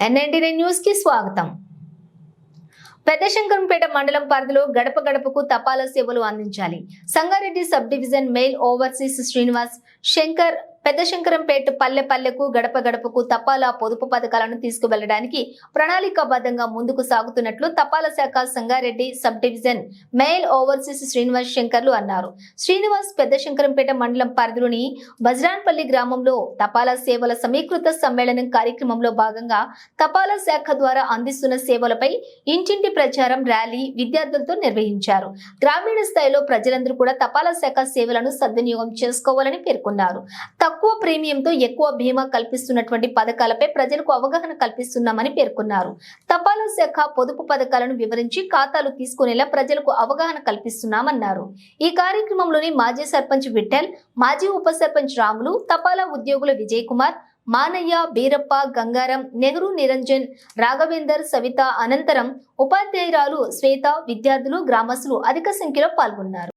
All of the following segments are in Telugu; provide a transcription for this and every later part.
ఎన్ఐటీ న్యూస్కి స్వాగతం. పెద్దశంకరంపేట మండలం పరిధిలో గడప గడపకు తపాలా సేవలు అందించాలి. Sangareddy sub division mail overseas Srinivas Shankar Peddashankarampet పల్లె పల్లెకు గడప గడపకు తపాలా పొదుపు పథకాలను తీసుకువెళ్ళడానికి ప్రణాళికాబద్ధంగా ముందుకు సాగుతున్నట్లు తపాలా శాఖ Sangareddy sub division mail overseas Srinivas శంకర్లు అన్నారు. శ్రీనివాస్ పెద్దశంకరంపేట మండలం పరిధిలోని బజ్రాన్పల్లి గ్రామంలో తపాలా సేవల సమీకృత సమ్మేళనం కార్యక్రమంలో భాగంగా తపాలా శాఖ ద్వారా అందిస్తున్న సేవలపై ఇంటింటి ప్రచారం ర్యాలీ విద్యార్థులతో నిర్వహించారు. గ్రామీణ స్థాయిలో ప్రజలందరూ కూడా తపాలా శాఖ సేవలను సద్వినియోగం చేసుకోవాలని పేర్కొన్నారు. తక్కువ ప్రీమియంతో ఎక్కువ బీమా కల్పిస్తున్నటువంటి పథకాలపై ప్రజలకు అవగాహన కల్పిస్తున్నామని పేర్కొన్నారు. తపాలా శాఖ పొదుపు పథకాలను వివరించి ఖాతాలు తీసుకునేలా ప్రజలకు అవగాహన కల్పిస్తున్నామన్నారు. ఈ కార్యక్రమంలోని మాజీ సర్పంచ్ విఠల్ మాజీ ఉప సర్పంచ్ రాములు తపాలా ఉద్యోగులు విజయ్ కుమార్ మానయ్య బీరప్ప గంగారం నెహ్రూ నిరంజన్ రాఘవేందర్ సవిత అనంతరం ఉపాధ్యాయురాలు శ్వేత విద్యార్థులు గ్రామస్తులు అధిక సంఖ్యలో పాల్గొన్నారు.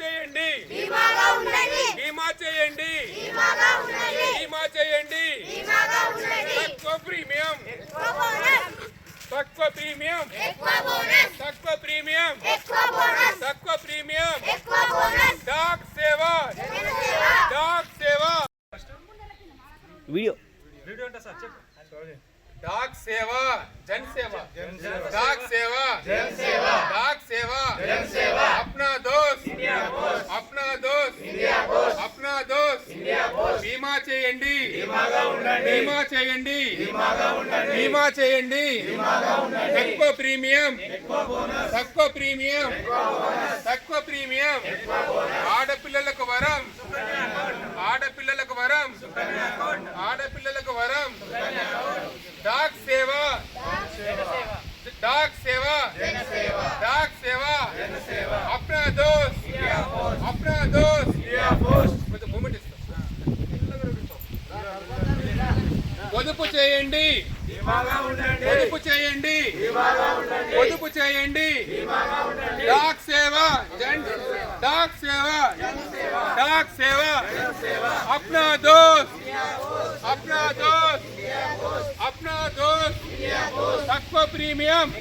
చేయండి బీమా చేయండి బీమా చేయండి తక్కువ ప్రీమియం. తక్కువ ప్రీమియం. తక్కువ ప్రీమియం. తక్కువ premium. Dak Seva. Dak Seva. Video. Video అంటే సార్ చెప్పు. డాక్ సేవ. జన్ సేవా. డాక్ సేవ. జన్ సేవా. డాక్ సేవ. జన్ సేవా. చేయండి. బీమా చేయండి. తక్కువ ప్రీమియం. తక్కువ ప్రీమియం. తక్కువ ప్రీమియం. ఆడపిల్లలకు వరం. ఆడపిల్లలకు వరం. ఆడపిల్లలకు వరం. డాక్ సేవ. డాక్ సేవ. డాక్ సేవ. అప్నా దోస్ చేయండి. పొదుపు చేయండి. పొదుపు చేయండి. డాక్ సేవ. డాక్ సేవ. డాక్ సేవ. అప్నా దోస్. అప్నా దోస్. అప్నా దోస్. తక్కువ ప్రీమియం.